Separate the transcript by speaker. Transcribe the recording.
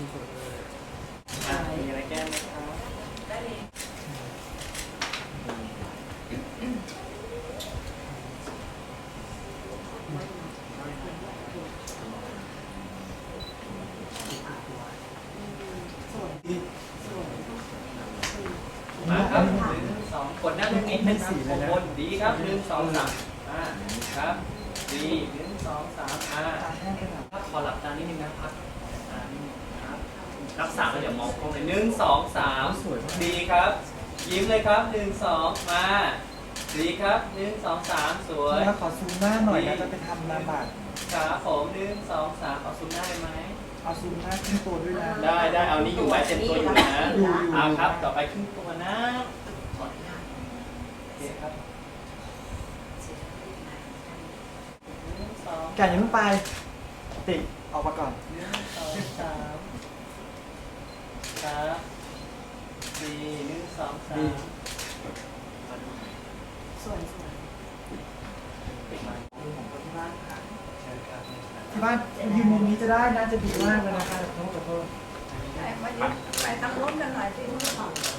Speaker 1: มีอะไรแก้ไหมครั
Speaker 2: บได้เลยมาครับหนึ่งสองกดหน้าลูกนิดนึงครับโคน ดีครับหนึ่งสองสามอ่า
Speaker 1: ครับดีหนึ่งสองสามอ่า
Speaker 2: ครับอหลับตานิดนึงนะครับหลัานิดนึง รับนับสามแล้วเดี๋ยวมองกล้องเลยหนึ่งสองสาม
Speaker 1: สวยมาก
Speaker 2: ดีครับ ยิ้มเลยครับหนึ่งสองมาดีครับหนึ่งสองสามสวย
Speaker 1: แล้วขอซูมหน้าหน่อยนะจะไปทำนาบัตร
Speaker 2: ขาผมหนึ่งสองสามเอาซูมหน้าได้ไหม
Speaker 1: เอาซูมหน้าขึ้นตัวด้วยนะ
Speaker 2: ได้ได้เอานี่อยู่ไหมเต็มตัวอยู่นะ
Speaker 1: อยู่อยู่
Speaker 2: เอาครับ ต่อไปครึ่งตัวนะโอเคครับหนึ่งสอง
Speaker 1: แกอย่าเพิ่งไป ติดออกมาก่อน
Speaker 2: หนึ่งสองสาม ครับสี่หนึ่งสองสา
Speaker 1: ดี
Speaker 2: ม
Speaker 3: ส่วนส่วน
Speaker 2: ปิดไมค์
Speaker 1: ผมก็ที่บ้านค่ะ
Speaker 2: เชิญครับ
Speaker 1: ที่บ้านยืนมุมนี้จะได้นะจะดีมากเลยนะคะขอโทษขอโทษ
Speaker 3: ไปมายืนไปทางร่มกันหน่อยสิมือของ
Speaker 2: เ